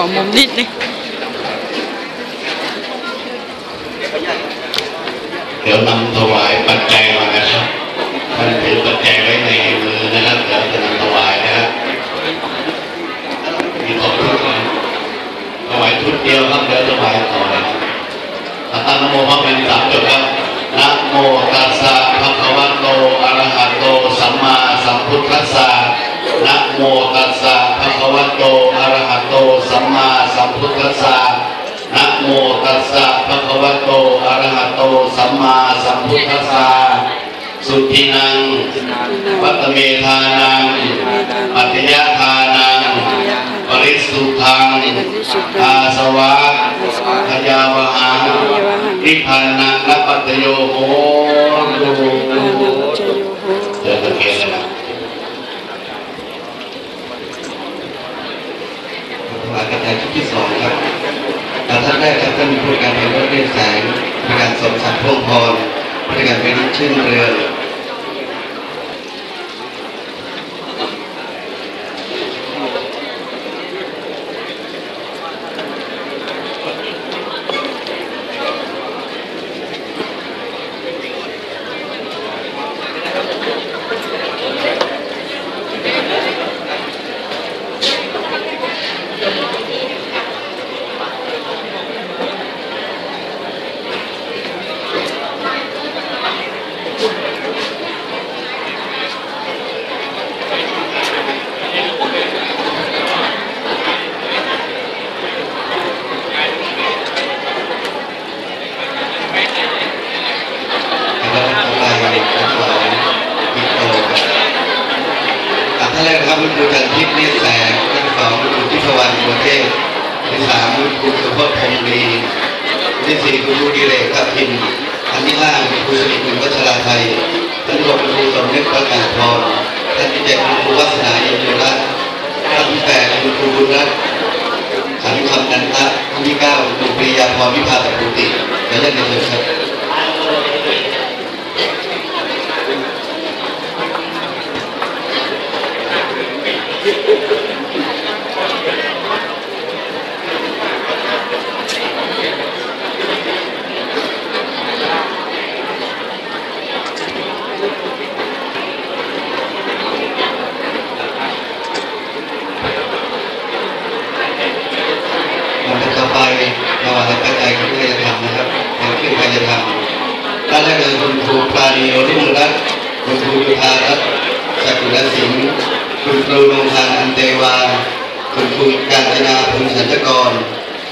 อมุมนิดนึงเดี๋ยวนำถวายปัจจัยมานะครับท่านถือปัจจัยไว้ในมือนะครับเดี๋ยวจะนำถวายนะครับมีของทุกคนถวายชุดเดียวครับเดี๋ยวถวายต่อเลยครับตั้งโมพระเป็นสามจบครับนะโมตัสสะภะคะวะโตอะระหะโตสัมมาสัมพุทธัสสะนะโมตัสสะภะคะวะโต โตสัมมาสัมพุทธัสสะนะโมตัสสะภะคะวะโตอะระหะโตสัมมาสัมพุทธัสสะสุทินังวัตเมทานังปัจยทานังปริสุทังอาสวะพยาวหานิพพานังนปัตโยโหตุ แรกครับท่านผู้การเป็นรถเรียนแสงผู้การสมศักดิ์พงพรผู้การเป็นชื่นเรือง แล้ว ก็ต่อไปท่านสองพิโตท่านแรกนะครับคุณครูจันทิพย์เนตรแสงท่านสองคุณครูทิพวรรณบัวเทพที่สามคุณครูสุพจน์พงศ์ดีที่สี่คุณครูดีเลกครับพิมอันที่ห้าคุณครูสนิทคุณวัชราไทยท่านหกคุณครูสมนึกประกาศพรท่านที่เจ็ดคุณครูวัฒนาอินทรรัตน์ท่านที่แปดคุณครูบุญรัตน์ขันคำนันทะท่านที่เก้าคุณครูปริยาพรวิภาตปุติและท่านที่สิบครับ ลำดับต่อไปเราอาจจะใจคุณใครจะทำนะครับอย่างที่ใครจะทำด้านแรกเลยคุณครูปราณีโอนิมุรัตน์ คุณครูธารัตสักุลสิงห์คุณครูนงทานอันเตวา คุณครูการจนาพงศ์สันตกร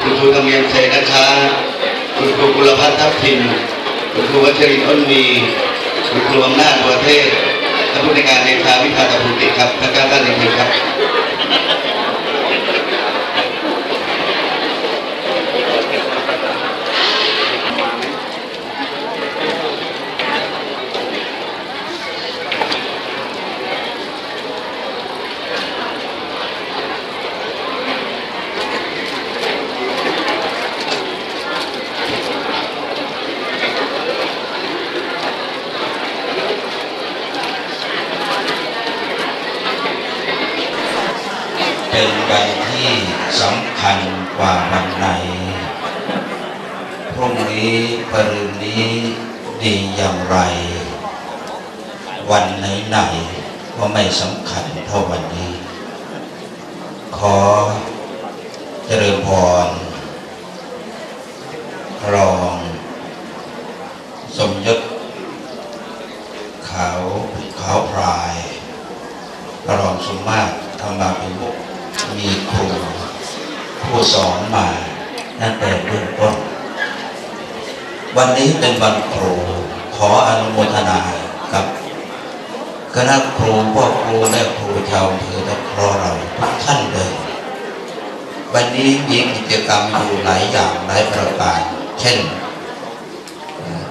คุณครูธรรมเนียมเซนช้าคุณครูกุลพัฒน์ทัพทิมคุณครูวัชรินทร์อ้นมีคุณครูอำนาจบัวเทศและผู้ในการเดชาวิชาตบุติครับท่านการท่านเองครับ เป็นวันที่สำคัญกว่าวันไหน พรุ่งนี้ปรืนนี้ดีอย่างไร วัน ไหนไหนๆก็ไม่สำคัญเท่าวันนี้ ขอเจริญพร รอง สมยศขาวขาวพราย รองสมมาตรธรรมาภิมุขมีครูผู้สอนมาตั้งแต่เบื้องต้น วันนี้เป็นวันครูขออนุโมทนากับ คณะครูพ่อครูและครูชาวอำเภอตะครอเราทุกท่านเลยวันนี้มีกิจกรรมอยู่หลายอย่างหลายประการ เช่น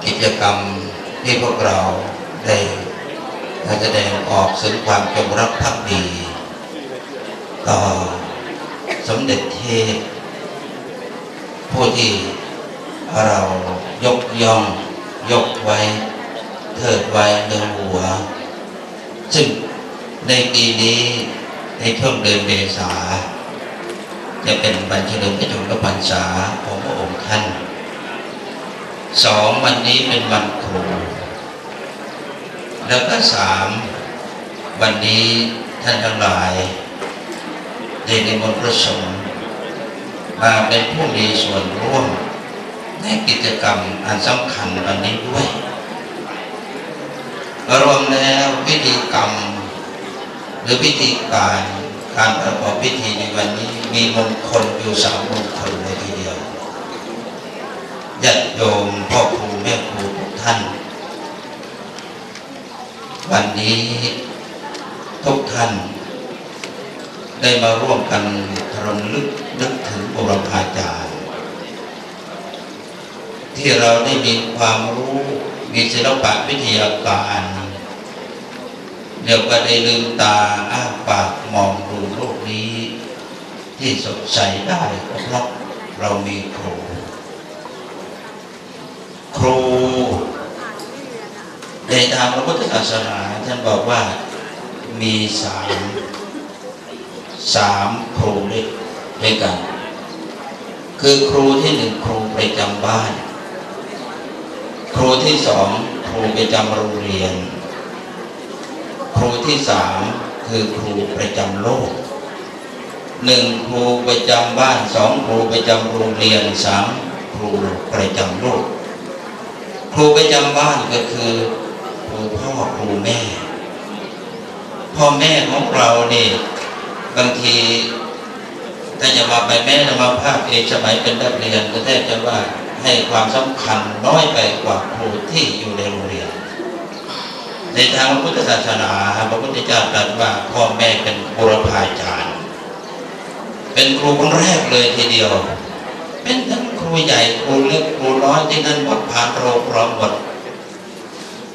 กิจกรรมที่พวกเราได้แสดงออกถึงความจงรักภักดี ต่อสมเด็จเทพผู้ที่เรายกย่อง ยกไว้เทิดไว้ในหัว ซึ่งในปีนี้ในช่วงเดือนเมษา จะเป็นวันเฉลิมพระชนมพรรษาของพระองค์ท่านสองวันนี้เป็นวันครูแล้วก็สามวันนี้ท่านทั้งหลายได้นิมนต์พระสงฆ์มาเป็นผู้มีส่วนร่วมในกิจกรรมอันสำคัญวันนี้ด้วย รวมแล้วพิธีกรรม หรือพิธีการการประกอบพิธีในวันนี้มีมงคลอยู่สามมงคลเลยทีเดียวญาติโยมพ่อครูแม่ครูทุกท่าน วันนี้ทุกท่าน ได้มาร่วมกันรำลึกนึกถึงบุรพาจารย์ ที่เราได้มีความรู้มีศิลปะวิทยาการ เดี๋ยวก็ได้ลืมตาอ้าปากมองดูโลกนี้ ที่สดใสได้ก็เพราะเรามีครู ครูในทางพระพุทธศาสนาท่านบอกว่ามีสามสามครูด้วยด้วยกัน คือครูที่หนึ่งครูประจำบ้าน ครูที่สองครูประจำโรงเรียน ครูที่สามคือครูประจำโลกหนึ่งครูประจำบ้านสองครูประจำโรงเรียนสามครูประจำโลก ครูประจำบ้านก็คือครูพ่อครูแม่ พ่อแม่ของเราเนี่ยบางทีถ้าจะมาไปแม่จะมาภาพเองสมัยเป็นนักเรียนก็แทบจะว่าให้ความสำคัญน้อยไปกว่าครูที่อยู่ในโรงเรียน ในทางพระพุทธศาสนาพระพุทธเจ้าตรัสว่าพ่อแม่เป็นบุรพาจารย์ เป็นครูคนแรกเลยทีเดียว เป็นทั้งครูใหญ่ครูเล็กครูน้อยที่นั่นหมดผ่านโรงพร้อมหมด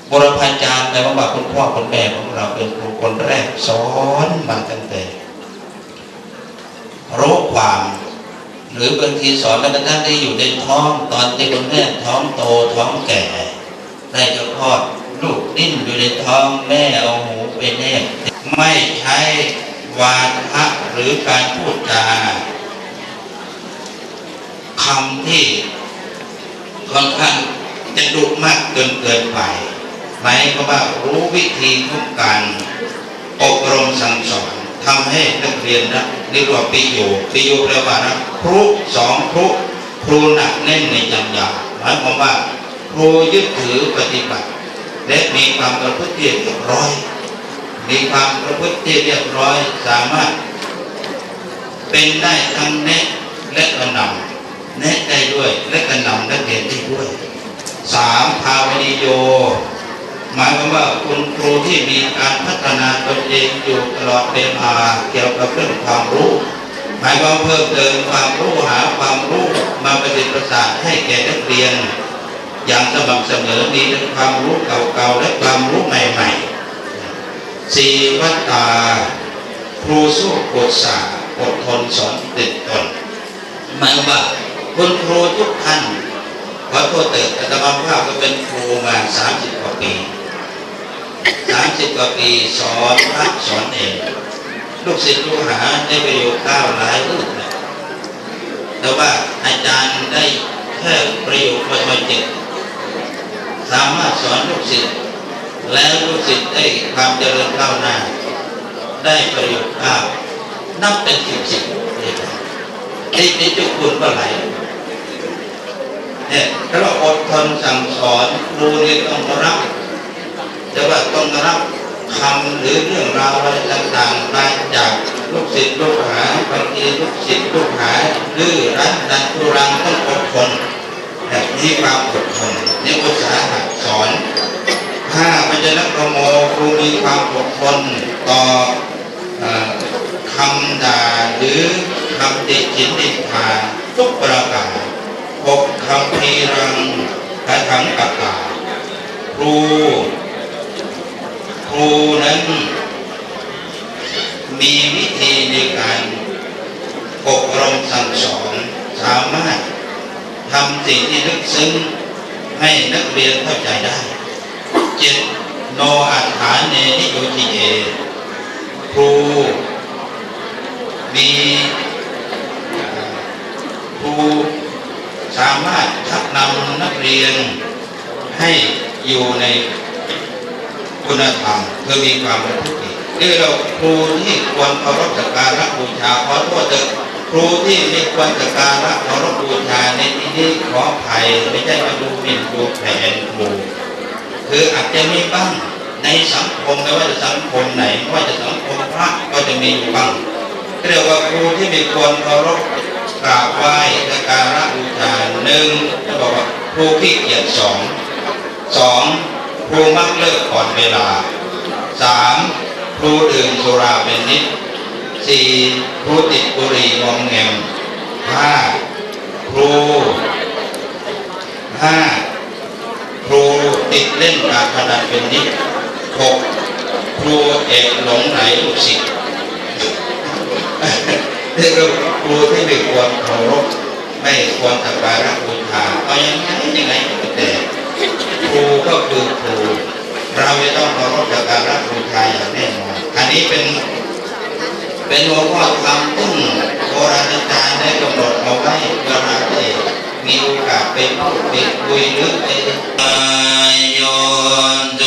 บุรพาจารย์แปลว่าคุณพ่อคุณแม่ของเราเป็นครูคนแรกสอนมาตั้งแต่รู้ความหรือบางทีสอนแม้กระทั่งได้อยู่ในท้องตอนที่คุณแม่ท้องโตท้องแก่ได้จะคลอด ดิ้นอยู่ในท้องแม่เอาหูไปแนบไม่ใช้วาทะหรือการพูดจาคำที่ค่อนข้างจะดุมากเกินเกินไปหมายความว่ารู้วิธีทุกการอบรมสั่งสอนทำให้นักเรียนนะเรียกว่าปิโยปิโยแปลว่านะครูสองครูครูหนักแน่นในจำยาหมายความว่าครูยึดถือปฏิบัติ และมีความประพฤติเรียบร้อย มีความประพฤติเรียบร้อยสามารถ เป็นได้ทั้งแนะและกระนำแนะได้ด้วยและกระนำนักเรียนได้ด้วยสามภาวนิโย หมายความว่าคุณครูที่มีการพัฒนาตนเองอยู่ตลอดเวลาเกี่ยวกับเรื่องความรู้หมายความเพิ่มเติมความรู้หาความรู้มาประดิษฐ์ประสานให้แก่นักเรียน อย่างสม่ำเสมอมีทั้งความรู้เก่าๆและความรู้ใหม่ๆสีวัตตาครูสู้กดสาอดทนสอนติดตนหมายว่าคุณครูทุกท่านขอโทษเถิดอาตมาภาพก็เป็นครูมาสามสิบกว่าปีสามสิบกว่าปีสอนพระสอนเองลูกศิษย์ลูกหาได้ประโยชน์ก้าวหลายรูปแต่ว่าอาจารย์ได้แค่ประโยชน์พอมาจิต สามารถสอนลูกศิษย์แล้วลูกศิษย์ได้ความเจริญก้าวหน้า ได้ประโยชน์ก้าวนับเป็นสิบสิบเลยไอ้ในจุคุณก็ไหลเนี่ยถ้าเราอดทนสั่งสอนครูนี่ต้องรับจะว่าต้องรับคำหรือเรื่องราวอะไรต่างๆมาจากลูกศิษย์ลูกหาบางทีลูกศิษย์ลูกหาดื้อรั้นดันทุรังต้องอดทนแบบนี้ความอดทน นี่อุตสาหะสอนถ้ามันจะนักปรโมครูมีความอดทนต่อคำด่าหรือคำติฉินดิทาทุกประการปกคำพีรังพระถังกกาครูครูนั้นมีวิธีในการอบรมสั่งสอนสามารถทำสิ่งที่ลึกซึ้ง ให้นักเรียนเข้าใจได้เจ็ดโนอัฐานเนนิโยติเอครู มีครูสามารถชักนำนักเรียนให้อยู่ในคุณธรรมคือมีความประพฤตินี่เราครูที่ควรเคารพสักการะบูชาขอโทษเถอะ ครูที่ม่ควรสักการะเครพบูชาในที่นี้ขออภัยไม่ใช่มาดูหมิ่นดูแผนครูคืออาจจะมีบ้างในสังคมไม่ว่าจะสังคมไหนไม่ว่าจะสังคมพระก็จะมีอยู่บ้างเรียกว่าครูที่มีควรเคารพกราบไหว้สักการะบูชาหนึ่งจะบอกว่าครูขี้เกียจสองสองครูมักเลิกก่อนเวลาสามครูดื่มสุราเป็นนิด สี่ครูติดบุหรี่งอมแงมห้าครูห้าครูติดเล่นการพนันเป็นนิดหกครูเอกหลงไหลลูกศิษย์เรียกว่าคครูที่ไม่ควรเคารพไม่ควรสักการะบูชาเอายังไงยังไงก็แต่ครูก็คือครูเราจะต้องเคารพสักการะบูชาอย่างแน่นอนอันนี้เป็น เป็นหลวงพ่อคำตึ้งโบราณอาจารย์ได้กำหนดเอาไว้เวลาได้มีโอกาสไปพูดไปคุยหรือไปโยน